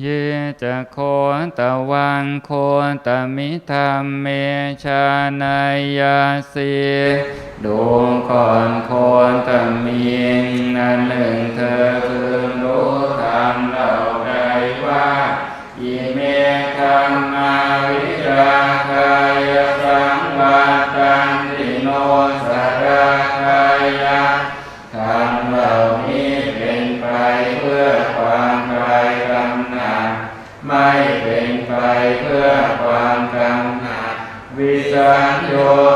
เยจะโคตะวังโคตะมิธรรมเมชานายาสีดูก่อนโคนตะมีนันหนึ่งเธอ วิสังโยคาย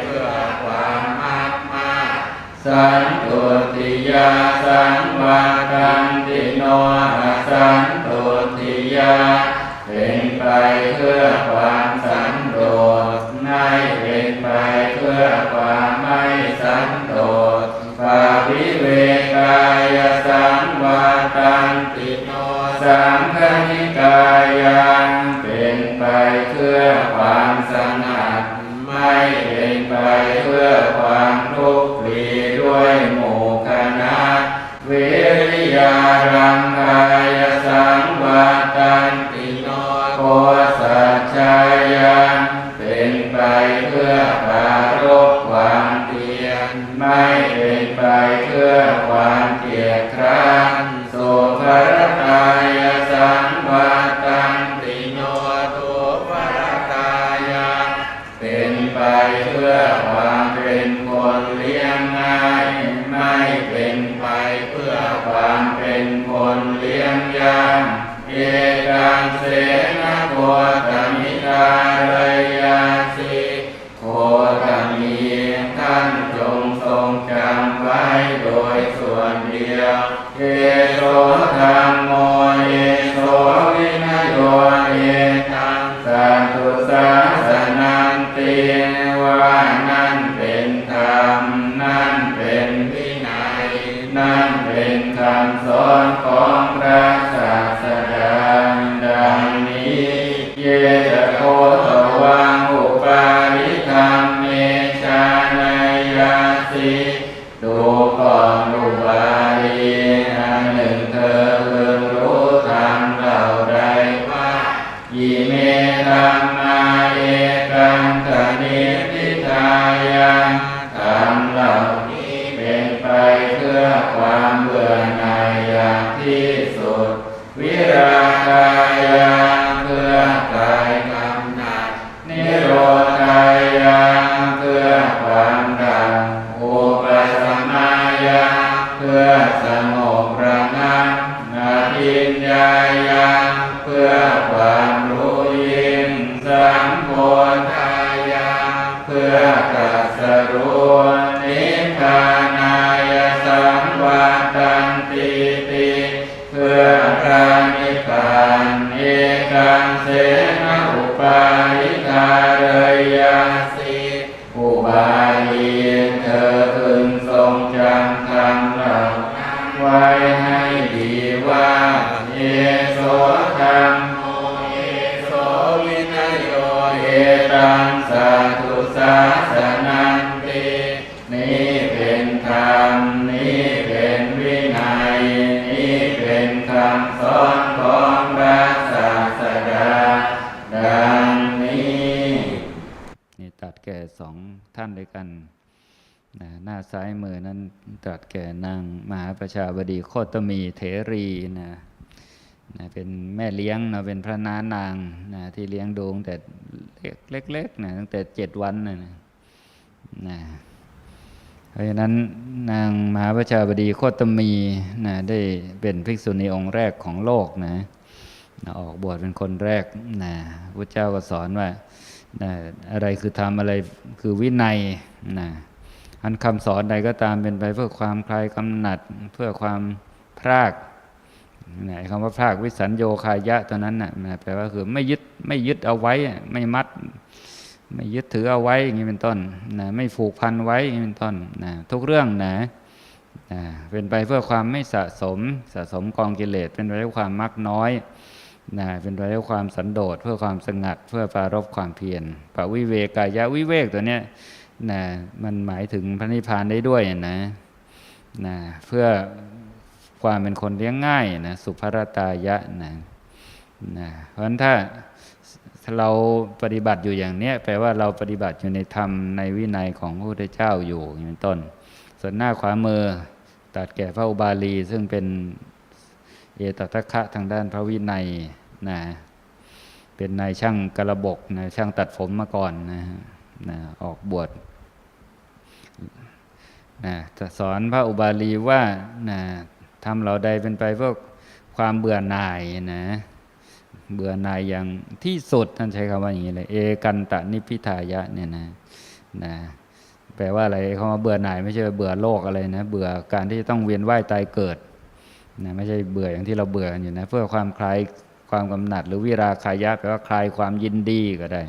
เพื่อความมากมากสันตุติยาสังวาตันติโนอาสันตุติยาเป็นไปเพื่อความสันโดษไม่เป็นไปเพื่อความไม่สันโดษปาวิเวกายสังวาตันติโนสังคณิกายันเป็นไปเพื่อ รตายสังวาตันติโนตุภรตายาเป็นไปเพื่อความเป็นคนเลี้ยงง่ายไม่เป็นไปเพื่อความเป็นคนเลี้ยงยากเอกังเสนาโคตมิตาเรยาสิโคตมีท่านจงทรงจำไว้โดยส ธรรมเมาญาเพื่อความรู้ยิ่งสังโฆทายาเพื่อตัสรู้นิพพานายสังวาตันติติเพื่อ ธรรมนี่เป็นวินัยนี่เป็นคำสอนของพระศาสดาดังนี้นี่ตัดแก่สองท่านด้วยกันนะหน้าซ้ายมือนั้นตรัสแก่นางมหาประชาบดีโคตมีเถรีนะนะเป็นแม่เลี้ยงนะเป็นพระน้านางนะที่เลี้ยงดูตั้งแต่เล็กๆนะตั้งแต่เจ็ดวันนะนะ เพราะฉะนั้นนางมหาประชาบดีโคตมีนะได้เป็นภิกษุณีองค์แรกของโลกนะนะออกบวชเป็นคนแรกนะพระเจ้าก็สอนว่านะอะไรคือธรรมอะไรคือวินัยนะอันคำสอนใดก็ตามเป็นไปเพื่อความคลายกำหนัดเพื่อความพรากนะคำว่าพรากวิสัญโยคายะตัวนั้นนะนะแปลว่าคือไม่ยึดไม่ยึดเอาไว้ไม่มัด ไม่ยึดถือเอาไว้อย่างนี้เป็นต้นนะไม่ผูกพันไว้อย่างนี้เป็นต้นนะทุกเรื่องนะนะเป็นไปเพื่อความไม่สะสมสะสมกองกิเลสเป็นไปด้วยความมักน้อยนะเป็นไปด้วยความสันโดษเพื่อความสงัด เพื่อปารบความเพียรปวิเวกายะวิเวกตัวเนี้ยนะมันหมายถึงพระนิพพานได้ด้วยนะนะเพื่อความเป็นคนเลี้ยงง่ายนะสุภรตายะนะนะเพราะฉะนั้นถ้า เราปฏิบัติอยู่อย่างเนี้ยแปลว่าเราปฏิบัติอยู่ในธรรมในวินัยของพระพุทธเจ้าอยู่อย่างนี้เป็นต้น ส่วนหน้าขวามือตัดแก่พระอุบาลี ซึ่งเป็นเอตทัคคะทางด้านพระวินัยนะเป็นนายช่างกระบกนะช่างตัดผมมาก่อนนะนะออกบวชนะจะสอนพระอุบาลีว่านะทำเราใดเป็นไปเพื่อความเบื่อหน่ายนะ เบื่อหน่ายอย่างที่สุดท่านใช้คำว่าอย่างนี้เลย เอกันตะนิพิทายะเนี่ยนะนะแปลว่าอะไรคำว่าเบื่อหน่ายไม่ใช่เบื่อโลกอะไรนะ เบื่อการที่จะต้องเวียนว่ายตายเกิดนะไม่ใช่เบื่ออย่างที่เราเบื่ออยู่นะเพื่อความคลายความกำหนัด หรือวิราคายะแปลว่าคลายความยินดีก็ได้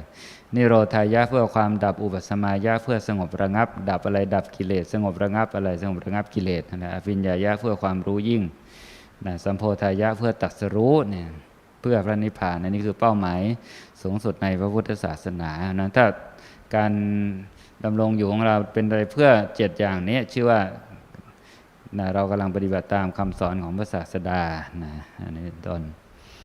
นิโรธายะเพื่อความดับอุปสมายะเพื่อสงบระงับ ดับอะไรดับกิเลส สงบระงับอะไรสงบระงับกิเลสนะอภิญญายะเพื่อความรู้ยิ่งนะสัมโพธายะเพื่อตรัสรู้เนี่ย เพื่อพระนิพพานอันนี้คือเป้าหมายสูงสุดในพระพุทธศาสนานะถ้าการดำรงอยู่ของเราเป็นไปเพื่อเจ็ดอย่างนี้ชื่อว่านะเรากำลังปฏิบัติตามคำสอนของพระศาสดานะอันนี้เป็นต้น